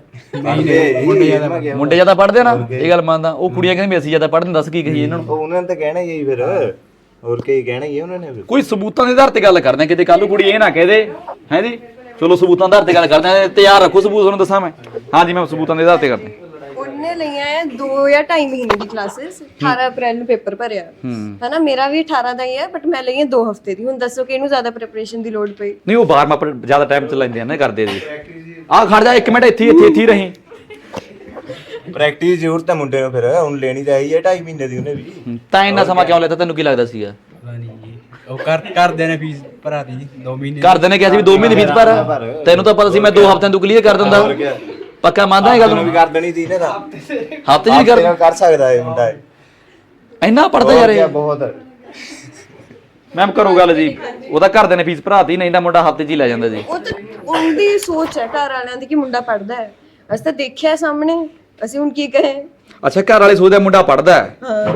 Speaker 7: ਪੜ੍ਹਦੇ ਮੁੰਡੇ ਜ਼ਿਆਦਾ
Speaker 2: ਮੁੰਡੇ ਜ਼ਿਆਦਾ ਪੜਦੇ ਆ ਨਾ ਇਹ ਗੱਲ ਮੰਨਦਾ। ਉਹ ਕੁੜੀਆਂ ਕਹਿੰਦੇ ਵੀ ਅਸੀਂ ਜ਼ਿਆਦਾ ਪੜਦੇ ਦੱਸ ਕੀ ਕਹੀਏ ਇਹਨਾਂ ਨੂੰ।
Speaker 7: ਉਹਨਾਂ ਨੇ ਤਾਂ ਕਹਿਣਾ ਹੀ ਹੈ ਜੀ ਫਿਰ। ਹੋਰ ਕੀ ਕਹਿਣਾ ਹੀ ਹੈ ਉਹਨਾਂ ਨੇ ਫਿਰ।
Speaker 2: ਕੋਈ ਸਬੂਤਾਂ ਦੇ ਆਧਾਰ ਤੇ ਗੱਲ ਕਰਦੇ ਆ ਕਿਤੇ ਕੱਲ ਨੂੰ ਕੁੜੀ ਇਹ ਨਾ ਕਹਦੇ ਹੈ ਜੀ? ਚਲੋ ਸਬੂਤਾਂ ਦੇ ਆਧਾਰ ਤੇ ਗੱਲ ਕਰਦੇ ਆ ਤਿਆਰ ਰੱਖੋ ਸਬੂਤ ਤੁਹਾਨੂੰ ਦੱਸਾਂ ਮੈਂ। ਹਾਂ ਜੀ ਮੈਂ ਸਬੂਤਾਂ ਦੇ ਆਧਾਰ ਤੇ ਕਰਦਾ।
Speaker 3: ਉਹਨੇ ਲਈਆਂ ਹੈ 2 ਜਾਂ 2.5 ਮਹੀਨੇ ਦੀ ਕਲਾਸਿਸ 18 ਅਪ੍ਰੈਲ ਨੂੰ ਪੇਪਰ ਭਰਿਆ। ਹਨਾ ਮੇਰਾ ਵੀ 18 ਦਾ ਹੀ ਹੈ ਬਟ ਮੈਂ ਲਈਆਂ 2 ਹਫ਼ਤੇ ਦੀ। ਹੁਣ ਦੱਸੋ ਕਿ ਇਹਨੂੰ ਜ਼ਿਆਦਾ ਪ੍ਰੈਪਰੇਸ਼ਨ ਦੀ ਲੋੜ ਪਈ।
Speaker 2: ਨਹੀਂ ਉਹ ਬਾਹਰ ਮਾਪਰ ਜ਼ਿਆਦਾ ਟਾਈਮ ਚ ਲੈਂਦੇ ਆ ਨਾ ਕਰਦੇ ਜੀ। ਆ ਖੜ ਜਾ ਇੱਕ ਮਿੰਟ ਇੱਥੇ ਹੀ- ਇੱਥੇ ਇੱਥੇ ਹੀ ਰਹੀ।
Speaker 7: ਪ੍ਰੈਕਟਿਸ ਜ਼ਰੂਰ ਤਾਂ ਮੁੰਡੇ ਨੂੰ ਫਿਰ ਹੁਣ ਲੈਣੀ ਤਾਂ ਹੈ 2.5 ਮਹੀਨੇ ਦੀ ਉਹਨੇ ਵੀ।
Speaker 2: ਤਾਂ ਇੰਨਾ ਸਮਾਂ ਕਿਉਂ ਲੈਤਾ ਤੈਨੂੰ ਕੀ ਲੱਗਦਾ ਸੀਗਾ?
Speaker 4: ਪਤਾ ਨਹੀਂ ਜੀ ਉਹ ਕਰ ਕਰਦੇ ਨੇ ਫੀਸ ਭਰਾ ਦੀ ਜੀ 2 ਮਹੀਨੇ
Speaker 2: ਘਰਦੇ ਨੇ ਕਿਹਾ ਸੀ ਵੀ 2 ਮਹੀਨੇ ਵਿੱਚ ਪਰ ਤੈਨੂੰ ਤਾਂ ਪਤਾ ਸੀ ਮੈਂ 2 ਹਫ਼ਤਿਆਂ ਤੋਂ ਕਲੀਅਰ ਕਰ ਦਿੰਦਾ। ਪੱਕਾ ਮੰਨਦਾ ਇਹ ਗੱਲ
Speaker 7: ਉਹਨੂੰ ਵੀ
Speaker 2: ਨੂੰ
Speaker 7: ਕਰ ਦੇਣੀ ਸੀ ਇਹਨੇ ਤਾਂ।
Speaker 2: ਹਫ਼ਤੇ ਜੀ ਕਰ
Speaker 7: ਸਕਦਾ ਇਹ ਮੁੰਡਾ ਇਹ।
Speaker 2: ਇੰਨਾ ਪੜਦਾ ਯਾਰ ਇਹ।
Speaker 7: ਬਹੁਤ।
Speaker 2: ਮੈਮ ਕਰੋ ਗੱਲ ਜੀ। ਉਹਦਾ ਘਰਦੇ ਨੇ ਫੀਸ ਭਰਾਤੀ ਨਹੀਂ ਤਾਂ ਮੁੰਡਾ ਹਫ਼ਤੇ 'ਚ ਹੀ ਲੈ ਜਾਂਦਾ ਜੀ।
Speaker 3: ਉਹ ਤਾਂ ਉਹਦੀ ਸੋਚ ਹੈ ਘਰ ਵਾਲਿਆਂ ਦੀ ਕਿ ਮੁੰਡਾ ਪੜਦਾ ਹੈ। ਅਸੀਂ ਤਾਂ ਦੇਖਿਆ ਸਾਹਮਣੇ। ਅਸੀਂ ਹੁਣ ਕੀ ਕਹੇ?
Speaker 2: ਅੱਛਾ ਘਰ ਵਾਲੇ ਸੋਚਦੇ ਆ ਮੁੰਡਾ ਪੜਦਾ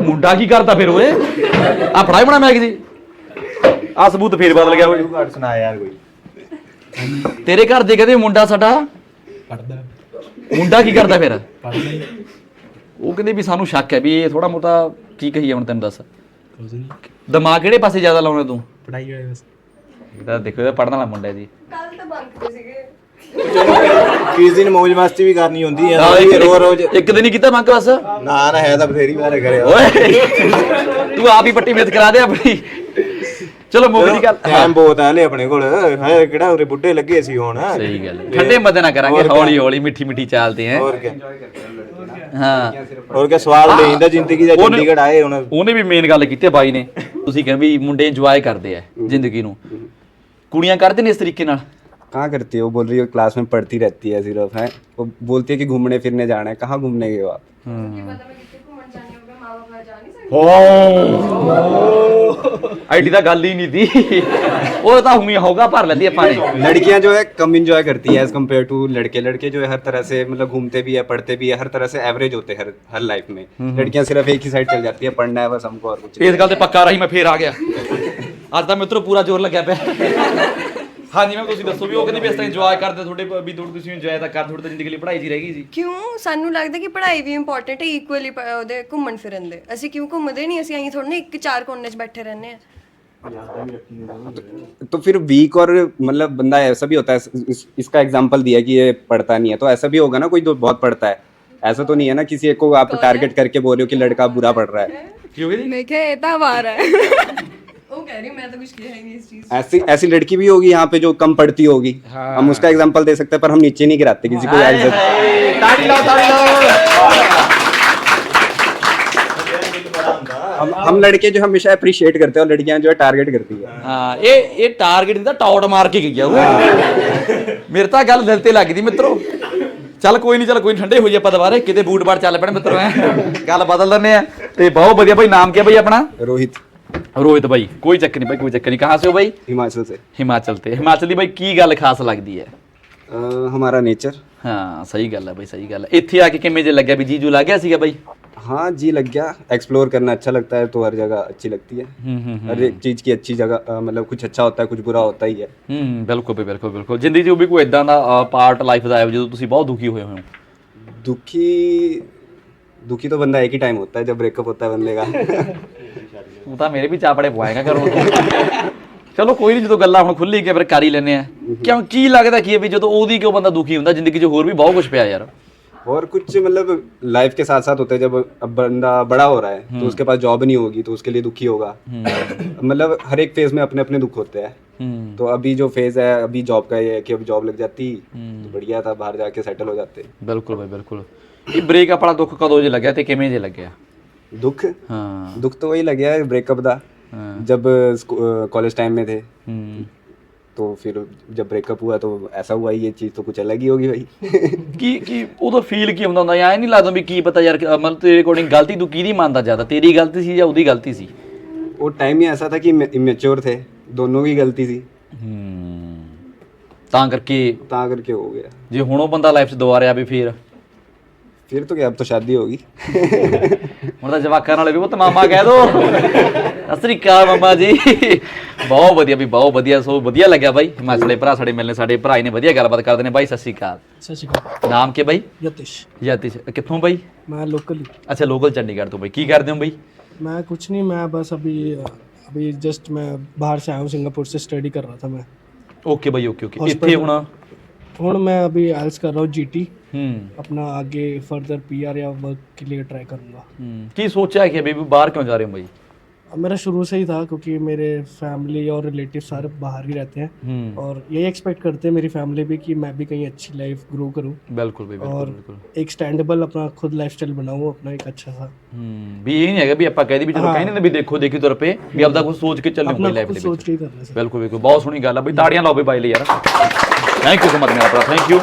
Speaker 2: ਮੁੰਡਾ ਕੀ ਕਰਦਾ ਫਿਰ ਓਏ? ਆ ਪੜਾਈ ਬਣਾ ਮੈਗ ਜੀ ਆ ਸਬੂਤ ਫੇਰ ਬਦਲ ਗਿਆ ਓਏ।
Speaker 7: ਘੱਟ ਸੁਣਾ ਯਾਰ ਕੋਈ।
Speaker 2: ਤੇਰੇ ਘਰ ਦੇ ਕਹਿੰਦੇ ਮੁੰਡਾ ਸਾਡਾ?
Speaker 4: ਪੜਦਾ
Speaker 2: ਮੁੰਡਾ ਕੀ ਕਰਦਾ ਫਿਰ?
Speaker 4: ਪੜਦਾ ਹੀ।
Speaker 2: ਉਹ ਕਹਿੰਦੇ ਵੀ ਸਾਨੂੰ ਸ਼ੱਕ ਹੈ ਵੀ ਇਹ ਥੋੜਾ ਮੋਟਾ ਕੀ ਕਹੀਏ ਹੁਣ ਤੈਨੂੰ ਦੱਸ।
Speaker 4: ਕੁਝ ਨਹੀਂ।
Speaker 2: ਦਿਮਾਗ ਕਿਹੜੇ ਪਾਸੇ ਜ਼ਿਆਦਾ ਲਾਉਣਾ ਤੂੰ?
Speaker 4: ਪੜਾਈ ਵਾਲੇ ਬਸ।
Speaker 2: ਇਹਦਾ ਦੇਖੋ ਇਹਦਾ ਪੜਨ ਵਾਲਾ ਮੁੰਡਾ ਜੀ।
Speaker 3: ਕੱਲ ਤਾਂ ਬੰਦ ਸੀਗੇ।
Speaker 7: ਕਿਸ ਦਿਨ ਮौज ਮਸਤੀ ਵੀ ਕਰਨੀ ਹੁੰਦੀ ਹੈ
Speaker 2: ਹਾਂ, ਇੱਕ-
Speaker 7: ਰੋ ਰੋਜ਼
Speaker 2: ਇੱਕ ਦਿਨ ਹੀ ਕੀਤਾ ਮੰਗ ਬਸ?
Speaker 7: ਨਾ ਨਾ ਹੈ ਤਾਂ ਬਥੇਰੀ ਵਾਰ ਕਰਿਆ।
Speaker 2: ਓਏ ਤੂੰ ਆਪ ਹੀ ਪੱਟੀ ਮੇਤ ਕਰਾ ਦੇ ਆਪਣੀ। ਚਲੋ ਮੁੱਕ ਦੀ ਗੱਲ
Speaker 7: ਟਾਈਮ ਬਹੁਤ ਹੈ ਲੈ ਆਪਣੇ ਕੋਲ। ਹੈ ਕਿਹੜਾ ਉਰੇ ਬੁੱਢੇ ਲੱਗੇ ਸੀ ਹੁਣ?
Speaker 2: ਸਹੀ ਗੱਲ ਹੈ। ਠੰਡੇ ਨਾ ਕਰਾਂਗੇ ਹੌਲੀ ਹੌਲੀ ਮਿੱਠੀ ਮਿੱਠੀ ਚਾਲਦੇ ਹੈ।
Speaker 7: ਹੋਰ ਕੀ
Speaker 2: ਹਾਂ।
Speaker 7: ਹੋਰ ਕੀ ਸਵਾਲ ਲੈਂਦਾ ਜ਼ਿੰਦਗੀ ਦਾ
Speaker 2: ਉਹਨੇ-
Speaker 7: ਚੰਡੀਗੜ੍ਹ ਆਏ ਹੁਣ।
Speaker 2: ਉਹਨੇ ਵੀ ਮੇਨ ਗੱਲ ਕੀਤੀ ਹੈ ਬਾਈ ਨੇ। ਤੁਸੀਂ ਕਹਿੰਦੇ ਵੀ ਮੁੰਡੇ ਇੰਜੋਏ ਕਰਦੇ ਆ ਜ਼ਿੰਦਗੀ ਨੂੰ। ਕੁੜੀਆਂ ਕਰਦੇ ਨੇ ਇਸ ਤਰੀਕੇ ਨਾਲ?
Speaker 1: कहाँ करती है वो बोल रही है क्लास में पढ़ती रहती है सिर्फ है वो बोलती है कि घूमने फिरने जाना है कहाँ घूमने गए हो आप
Speaker 2: ਆਈਡੀ ਦਾ ਗੱਲ ਹੀ ਨਹੀਂ ਦੀ ਉਹ ਤਾਂ ਹੁਣੀ ਹੋਗਾ ਭਰ ਲੈਂਦੀ ਆਪਾਂ ਨੇ
Speaker 1: लड़कियां जो है कम इंजॉय करती है एज कम्पेयर टू लड़के लड़के जो है हर तरह से मतलब घूमते भी है पढ़ते भी है हर तरह से एवरेज होते हैं हर हर लाइफ में लड़कियां सिर्फ एक ही साइड चल जाती है पढ़ना है बस हमको और कुछ
Speaker 2: ਇਸ ਗੱਲ ਤੇ ਪੱਕਾ ਰਹੀ ਮੈਂ ਫੇਰ ਆ ਗਿਆ ਅੱਜ ਤਾਂ ਮਿੱਤਰੋ ਪੂਰਾ ਜ਼ੋਰ ਲੱਗਿਆ ਪਿਆ ਹਾਂਜੀ ਮੈਂ ਤੁਸੀਂ ਦੱਸੋ ਵੀ ਉਹ ਕਹਿੰਦੇ ਵੀ ਇਸ ਤਰ੍ਹਾਂ ਇੰਜੋਏ ਕਰਦੇ ਤੁਹਾਡੇ ਵੀ ਤੁਹਾਡੇ ਤੁਸੀਂ ਇੰਜੋਏ ਤਾਂ ਕਰ ਤੁਹਾਡੀ ਤਾਂ ਜ਼ਿੰਦਗੀ ਲਈ ਪੜ੍ਹਾਈ ਜੀ ਰਹਿ ਗਈ ਜੀ
Speaker 3: ਕਿਉਂ ਸਾਨੂੰ ਲੱਗਦਾ ਕਿ ਪੜ੍ਹਾਈ ਵੀ ਇੰਪੋਰਟੈਂਟ ਹੈ ਇਕੁਅਲੀ ਉਹਦੇ ਘੁੰਮਣ ਫਿਰਨ ਦੇ ਅਸੀਂ ਕਿਉਂ ਘੁੰਮਦੇ ਨਹੀਂ ਅਸੀਂ ਐਂ ਥੋੜਾ ਨਾ ਇੱਕ ਚਾਰ ਕੋਨੇ 'ਚ ਬੈਠੇ ਰਹਿੰਦੇ ਆ
Speaker 1: तो फिर वीक और मतलब बंदा ऐसा भी होता है इस, इसका एग्जांपल दिया कि ये पढ़ता नहीं है तो ऐसा भी होगा ना कोई जो बहुत पढ़ता है ऐसा तो नहीं है ना किसी एक को आप टारगेट करके बोल रहे हो कि लड़का बुरा पढ़ रहा है
Speaker 2: ਕੀ ਹੋ ਗਿਆ ਜੀ
Speaker 6: ਮੈਂ ਕਿਹਾ ਇਹ ਤਾਂ ਵਾਰ ਹੈ
Speaker 3: ਉਹ ਕਹਿ ਰਹੀ ਮੈਂ ਤਾਂ ਕੁਝ ਕਿਹਾ ਹੀ नहीं इस चीज
Speaker 1: ऐसी ऐसी लड़की भी होगी यहाँ पे जो कम पढ़ती होगी हम उसका एग्जांपल दे सकते हैं पर हम नीचे नहीं गिराते किसी को याद से
Speaker 2: ਤਾੜੀ ਲਾਓ ਤਾੜੀ ਲਾਓ
Speaker 1: हम हम लड़के जो हमेशा अप्रिशिएट करते हैं और लड़कियां जो है टारगेट करती है
Speaker 2: ਹਾਂ ਇਹ ਇਹ ਟਾਰਗੇਟ ਦੀ ਤਾਂ ਟੌਟ ਮਾਰ ਕੇ ਗਈ ਆ ਉਹ ਮੇਰੇ ਤਾਂ ਗੱਲ ਦਿਲ ਤੇ ਲੱਗਦੀ ਮਿੱਤਰੋ ਚੱਲ ਕੋਈ ਨਹੀਂ ਚੱਲ ਕੋਈ ਨੀ, ਠੰਡੇ ਹੋ ਜੀ ਆਪਾਂ ਦੁਬਾਰੇ ਕਿਤੇ ਬੂਟ ਬਾਟ ਚੱਲ ਪੈਣ ਮਿੱਤਰੋ ਐ ਗੱਲ ਬਦਲ ਦਿੰਨੇ ਆ ਤੇ ਬਹੁਤ ਵਧੀਆ ਭਾਈ ਨਾਮ ਕੀ ਆ ਭਾਈ ਆਪਣਾ
Speaker 1: रोहित
Speaker 2: ਰੋਹਿਤ ਬਾਈ ਕੋਈ ਚੱਕਰ ਨਹੀਂ ਬਾਈ ਕੋਈ ਚੱਕਰ ਨਹੀਂ ਕਹਾਂ ਸੇ ਹੋ ਬਾਈ
Speaker 1: हिमाचल से
Speaker 2: ਹਿਮਾਚਲ ਤੇ ਹਿਮਾਚਲ ਦੀ ਬਾਈ ਕੀ ਗੱਲ ਖਾਸ ਲੱਗਦੀ ਹੈ
Speaker 1: अ, हमारा नेचर
Speaker 2: ਹਾਂ ਸਹੀ ਗੱਲ ਹੈ ਬਾਈ ਸਹੀ ਗੱਲ ਹੈ ਇੱਥੇ ਆ ਕੇ ਕਿਵੇਂ ਜੇ ਲੱਗਿਆ ਵੀ ਜੀਜੂ ਲੱਗ ਗਿਆ ਸੀਗਾ ਬਾਈ
Speaker 1: हाँ जी लग गया एक्सप्लोर करना अच्छा लगता है तो हर जगह अच्छी लगती है
Speaker 2: ਹੂੰ ਹੂੰ
Speaker 1: हर एक चीज़ की अच्छी जगह अ, मतलब कुछ अच्छा होता है कुछ बुरा होता ही है
Speaker 2: ਹੂੰ ਬਿਲਕੁਲ ਬਈ ਬਿਲਕੁਲ ਬਿਲਕੁਲ ਜ਼ਿੰਦਗੀ 'ਚ ਵੀ ਕੋਈ ਇਦਾਂ ਦਾ ਪਾਰਟ ਲਾਈਫ ਦਾ ਆਇਆ ਜਦੋਂ ਤੁਸੀਂ ਬਹੁਤ ਦੁਖੀ ਹੋਏ ਹੋਏ ਹੋ
Speaker 1: दुखी दुखी तो बंदा एक ही टाइम होता है जब ब्रेकअप होता है बंदे का
Speaker 2: ਤੂੰ ਤਾਂ ਮੇਰੇ ਵੀ ਚਾਪੜੇ ਪਵਾਏਗਾ ਕਰੋ ਚਲੋ ਕੋਈ ਨਹੀਂ ਜਦੋਂ ਗੱਲਾਂ ਹੁਣ ਖੁੱਲੀ ਗਿਆ ਫਿਰ ਕਰ ਹੀ ਲੈਨੇ ਆ ਕਿਉਂ ਕੀ ਲੱਗਦਾ ਕੀ ਹੈ ਵੀ ਜਦੋਂ ਉਹਦੀ ਕਿਉਂ ਬੰਦਾ ਦੁਖੀ ਹੁੰਦਾ ਜ਼ਿੰਦਗੀ 'ਚ ਹੋਰ ਵੀ ਬਹੁਤ ਕੁਝ ਪਿਆ ਯਾਰ
Speaker 1: और कुछ मतलब लाइफ के साथ साथ होते हैं जब अब बंदा बड़ा हो रहा है तो उसके पास जॉब नहीं होगी तो उसके लिए दुखी होगा मतलब हर एक फेज में अपने अपने दुख होते हैं तो अभी जो फेज है अभी जॉब का ये है कि अब जॉब लग जाती तो बढ़िया था बाहर जाके सेटल हो जाते
Speaker 2: बिल्कुल भाई बिल्कुल ਇਹ ਬ੍ਰੇਕ ਆਪਣਾ ਦੁੱਖ ਕਦੋਂ ਜੇ ਲੱਗਿਆ ਤੇ ਕਿਵੇਂ ਜੇ ਲੱਗਿਆ
Speaker 1: दुख
Speaker 2: ਹਾਂ
Speaker 1: दुख तो वही लग गया है ब्रेकअप था
Speaker 2: हाँ।
Speaker 1: जब कॉलेज टाइम में थे
Speaker 2: ਹੂੰ
Speaker 1: तो फिर जब ब्रेकअप हुआ तो ऐसा हुआ ये चीज़ तो कुछ अलग ही होगी भाई
Speaker 2: ਕੀ ਕੀ ਉਦੋਂ ਫੀਲ ਕੀ ਹੁੰਦਾ ਹੁੰਦਾ ਐ ਨਹੀਂ ਲੱਗਦਾ ਵੀ ਕੀ ਪਤਾ ਯਾਰ ਕਿ, ਅਹ, ਮਤਲਬ ਤੇਰੇ ਅਕੋਰਡਿੰਗ ਗਲਤੀ ਤੂੰ ਕਿਹਦੀ ਮੰਨਦਾ ਜ਼ਿਆਦਾ ਤੇਰੀ ਗਲਤੀ ਸੀ ਜਾਂ ਉਹਦੀ ਗਲਤੀ ਸੀ
Speaker 1: वो टाइम ही ऐसा था कि इमेच्योर थे दोनों की गलती थी
Speaker 2: ਹੂੰ ਤਾਂ ਕਰਕੇ
Speaker 1: ता करके हो गया
Speaker 2: ਜੇ ਹੁਣ ਉਹ ਬੰਦਾ ਲਾਈਫ 'ਚ ਦੁਬਾਰਾ ਆਵੇ ਫੇਰ
Speaker 1: फिर तो क्या अब तो शादी होगी
Speaker 2: ਹੁਣ ਤਾਂ ਜਵਾਕਾਂ ਨਾਲ ਵੀ ਉਹ ਮਾਮਾ ਕਹਿ ਦੋ ਅਸਰੀ ਕਾ ਮਾਮਾ ਜੀ ਬਹੁਤ ਵਧੀਆ ਵੀ ਬਹੁਤ ਵਧੀਆ ਸੋ ਵਧੀਆ ਲੱਗਿਆ ਬਾਈ ਹਿਮਾਚਲੇ ਭਰਾ ਸਾਡੇ ਮਿਲਨੇ ਸਾਡੇ ਭਰਾ ਨੇ ਵਧੀਆ ਗੱਲਬਾਤ ਕਰਦੇ ਨੇ ਬਾਈ ਸਤਿ ਸ਼੍ਰੀ ਅਕਾਲ
Speaker 8: ਸਤਿ ਸ਼੍ਰੀ ਅਕਾਲ
Speaker 2: ਨਾਮ ਕੀ ਬਾਈ
Speaker 8: ਯਤਿਸ਼
Speaker 2: ਯਾਤਿਸ਼ ਕਿੱਥੋਂ ਬਾਈ
Speaker 8: मैं लोकल
Speaker 2: ਅੱਛਾ ਲੋਕਲ ਚੰਡੀਗੜ੍ਹ ਤੋਂ ਬਾਈ ਕੀ ਕਰਦੇ ਹੋ ਬਾਈ
Speaker 8: मैं कुछ नहीं मैं बस अभी अभी जस्ट मैं बाहर से आया हूँ सिंगापुर से स्टडी कर रहा था मैं
Speaker 2: ਓਕੇ ਬਾਈ ਓਕੇ ਓਕੇ ਇੱਥੇ ਹੁਣ
Speaker 8: ਹੁਣ मैं अभी आयल्स कर रहा हूँ जीटी
Speaker 2: हम्म
Speaker 8: अपना आगे फर्दर पीआर या वर्क के लिए ट्राई करूंगा
Speaker 2: हम्म। ਕੀ ਸੋਚਿਆ ਕਿ ਬੇਬੀ ਬਾਹਰ ਕਿਉਂ ਜਾ ਰਹੇ ਹੋ ਬਾਈ
Speaker 8: अब मेरा शुरू से ही था क्योंकि मेरे फैमिली और रिलेटिव सारे बाहर ही रहते हैं
Speaker 2: ਹੂੰ
Speaker 8: और यही एक्सपेक्ट करते हैं मेरी फैमिली भी कि मैं भी कहीं अच्छी लाइफ ग्रो करूं
Speaker 2: ਬਿਲਕੁਲ ਬਈ ਬਿਲਕੁਲ
Speaker 8: और
Speaker 2: ਬਿਲਕੁਲ
Speaker 8: एक स्टैंडेबल अपना खुद लाइफस्टाइल बनाऊं अपना एक अच्छा सा
Speaker 2: ਹੂੰ ਵੀ ਇਹ ਨਹੀਂ ਹੈਗਾ ਵੀ ਆਪਾਂ ਕਹਿ ਦੇ ਵੀ ਚਲੋ ਹਾਂ। ਕਹਿੰਦੇ ਨੇ ਵੀ ਦੇਖੋ ਦੇਖੀ ਤੁਰ ਪਏ ਵੀ ਆਪਦਾ ਕੁਝ ਸੋਚ ਕੇ
Speaker 8: ਚੱਲਣਾ
Speaker 2: ਆਪਣਾ ਲਾਈਫ
Speaker 8: ਕੁਝ
Speaker 2: ਦੇ ਵਿੱਚ
Speaker 8: ਸੋਚ ਕੇ ਹੀ ਕਰਨਾ ਸਰ
Speaker 2: ਬਿਲਕੁਲ ਬਿਲਕੁਲ ਬਹੁਤ ਸੋਹਣੀ ਗੱਲ ਆ ਬਈ ਤਾੜੀਆਂ ਲਾਓ ਬਈ ਬਾਈ ਲਈ ਯਾਰ ਥੈਂਕ ਯੂ ਸੋ ਮਚ ਮੇਰਾ ਭਰਾ ਥੈਂਕ ਯੂ